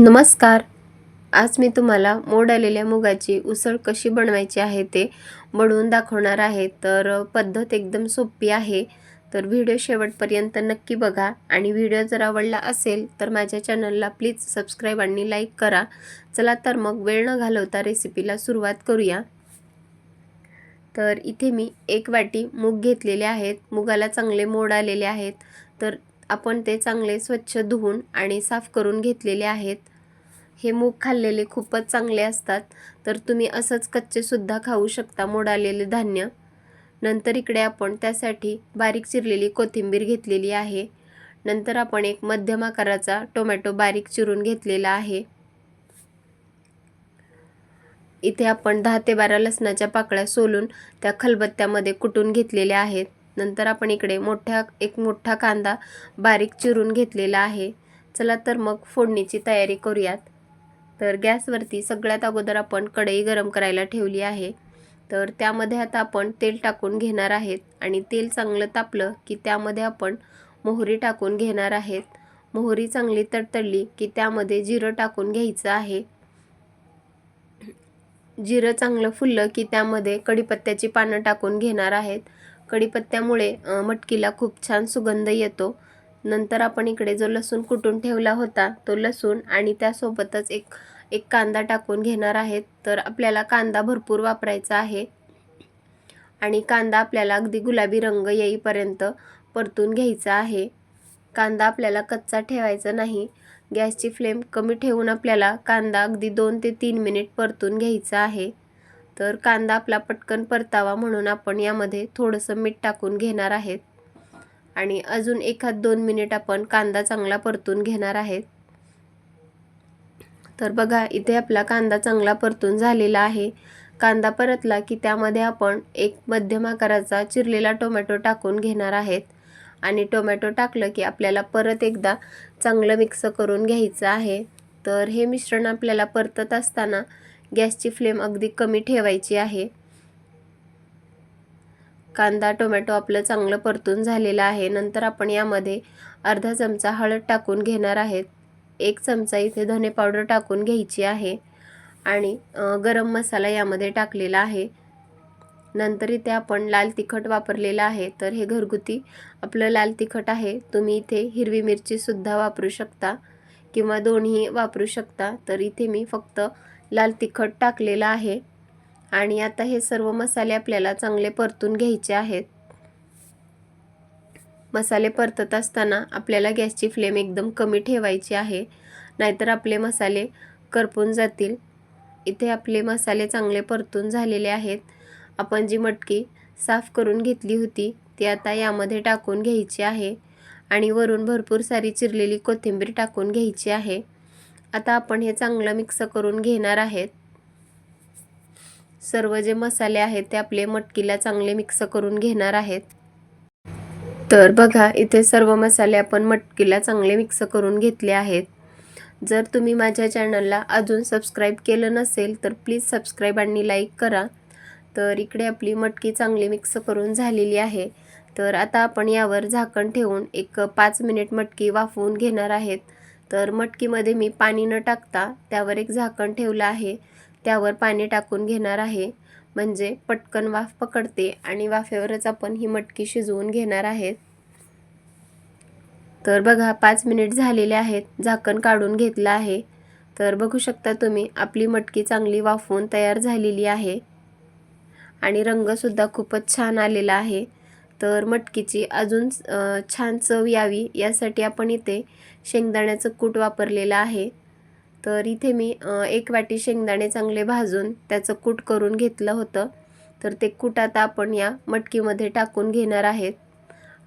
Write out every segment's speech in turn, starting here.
नमस्कार. आज मी तुम्हाला मोड आलेल्या मुगाची उसळ कशी बनवायची आहे ते बनवून दाखवणार आहे. तर पद्धत एकदम सोपी आहे. तर व्हिडिओ शेवटपर्यंत नक्की बघा आणि व्हिडिओ जर आवडला असेल तर माझ्या चॅनलला प्लीज सबस्क्राईब आणि लाईक करा. चला तर मग वेळ न घालवता रेसिपीला सुरुवात करूया. तर इथे मी एक वाटी मूग घेतलेले आहेत. मुगाला चांगले मोड आलेले आहेत. तर आपण ते चांगले स्वच्छ धुवून आणि साफ करून घेतलेले आहेत. हे मूग खाल्लेले खूपच चांगले असतात. तर तुम्ही असंच कच्चेसुद्धा खाऊ शकता मोडालेले धान्य. नंतर इकडे आपण त्यासाठी बारीक चिरलेली कोथिंबीर घेतलेली आहे. नंतर आपण एक मध्यम आकाराचा टोमॅटो बारीक चिरून घेतलेला आहे. इथे आपण दहा ते बारा लसणाच्या पाकळ्या सोलून त्या खलबत्त्यामध्ये कुटून घेतलेल्या आहेत. नंतर आपण इकडे मोठ्या एक मोठा कांदा बारीक चिरून घेतलेला आहे. चला तर मग फोडणीची तयारी करूयात. तर गॅसवरती सगळ्यात अगोदर आपण कढई गरम करायला ठेवली आहे. तर त्यामध्ये आता आपण तेल टाकून घेणार आहेत आणि तेल चांगलं तापलं की त्यामध्ये आपण मोहरी टाकून घेणार आहेत. मोहरी चांगली तडतडली की त्यामध्ये जिरं टाकून घ्यायचं आहे. जिरं चांगलं फुललं की त्यामध्ये कढीपत्त्याची पानं टाकून घेणार आहेत. कढीपत्त्यामुळे मटकीला खूप छान सुगंध येतो. नंतर आपण इकडे जो लसूण कुटून ठेवला होता तो लसूण आणि त्यासोबतच एक एक कांदा टाकून घेणार आहेत. तर आपल्याला कांदा भरपूर वापरायचा आहे. आणि कांदा आपल्याला अगदी गुलाबी रंग येईपर्यंत परतून घ्यायचा आहे. कांदा आपल्याला कच्चा ठेवायचा नाही. गॅसची फ्लेम कमी ठेवून आपल्याला कांदा अगदी दोन ते तीन मिनिट परतून घ्यायचा आहे. तर कांदा आपला पटकन परतावा म्हणून आपण यामध्ये थोडंसं मीठ टाकून घेणार आहेत. आणि अजून एखाद दोन मिनिट आपण कांदा चांगला परतून घेणार आहेत. तर बघा इथे आपला कांदा चांगला परतून झालेला आहे. कांदा परतला की त्यामध्ये आपण एक मध्यम आकाराचा चिरलेला टोमॅटो टाकून घेणार आहेत. आणि टोमॅटो टाकलं की आपल्याला परत एकदा चांगलं मिक्स करून घ्यायचं आहे. तर हे मिश्रण आपल्याला परतत असताना गॅसची फ्लेम अगदी कमी ठेवायची आहे. कांदा टोमॅटो आपलं चांगलं परतून झालेलं आहे. नंतर आपण यामध्ये अर्धा चमचा हळद टाकून घेणार आहेत. एक चमचा इथे धने पावडर टाकून घ्यायची आहे आणि गरम मसाला यामध्ये टाकलेला आहे. नंतर इथे आपण लाल तिखट वापरलेलं आहे. तर हे घरगुती आपलं लाल तिखट आहे. तुम्ही इथे हिरवी मिरचीसुद्धा वापरू शकता किंवा दोन्ही वापरू शकता. तर इथे मी फक्त लाल तिखट टाकलेलं आहे. आणि आता हे सर्व मसाले आपल्याला चांगले परतून घ्यायचे आहेत. मसाले परतत असताना आपल्याला गॅसची फ्लेम एकदम कमी ठेवायची आहे. नाहीतर आपले मसाले करपून जातील. इथे आपले मसाले चांगले परतून झालेले आहेत. आपण जी मटकी साफ करून घेतली होती ती आता यामध्ये टाकून घ्यायची आहे आणि वरून भरपूर सारी चिरलेली कोथिंबीर टाकून घ्यायची आहे. आता आपण हे चांगलं मिक्स करून घेणार आहेत. सर्व जे मसाले आहेत ते आपले मटकीला चांगले मिक्स करून घेणार आहेत. तर बघा इथे सर्व मसाले आपण मटकीला चांगले मिक्स करून घेतले आहेत. जर तुम्ही माझ्या चॅनलला अजून सबस्क्राईब केलं नसेल तर प्लीज सबस्क्राईब आणि लाईक करा. तर इकडे आपली मटकी चांगली मिक्स करून झालेली आहे. तर आता आपण यावर झाकण ठेवून एक पाच मिनिट मटकी वाफवून घेणार आहेत. तर मटकीमध्ये मी पाणी न टाकता त्यावर एक झाकण ठेवलं आहे. त्यावर पाणी टाकून घेणार आहे. म्हणजे पटकन वाफ पकडते आणि वाफेवरच आपण ही मटकी शिजवून घेणार आहेत. तर बघा पाच मिनिट झालेले आहेत. झाकण काढून घेतलं आहे. तर बघू शकता तुम्ही आपली मटकी चांगली वाफवून तयार झालेली आहे. आणि रंगसुद्धा खूपच छान आलेला आहे. तर मटकीची अजून छान चव यावी. यासाठी आपण इथे शेंगदाण्याचं कूट वापरलेलं आहे. तर इथे मी एक वाटी शेंगदाणे चांगले भाजून त्याचं कूट करून घेतलं होतं. तर ते कूट आता आपण या मटकीमध्ये टाकून घेणार आहेत.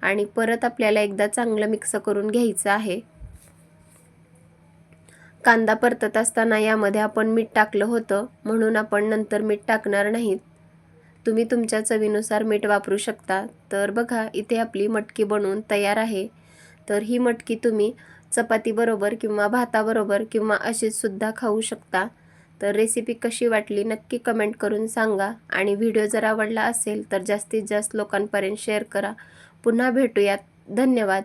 आणि परत आपल्याला एकदा चांगलं मिक्स करून घ्यायचं आहे. कांदा परतत असताना यामध्ये आपण मीठ टाकलं होतं म्हणून आपण नंतर मीठ टाकणार नाहीत. तुम्ही तुमच्या चवीनुसार मीठ वापरू शकता. तर बघा इथे आपली मटकी बनवून तयार आहे. तर ही मटकी तुम्ही चपातीबरोबर किंवा भाताबरोबर किंवा अशीच सुद्धा खाऊ शकता. तर रेसिपी कशी वाटली नक्की कमेंट करून सांगा. आणि व्हिडिओ जर आवडला असेल तर जास्तीत जास्त लोकांपर्यंत शेअर करा. पुन्हा भेटूयात. धन्यवाद.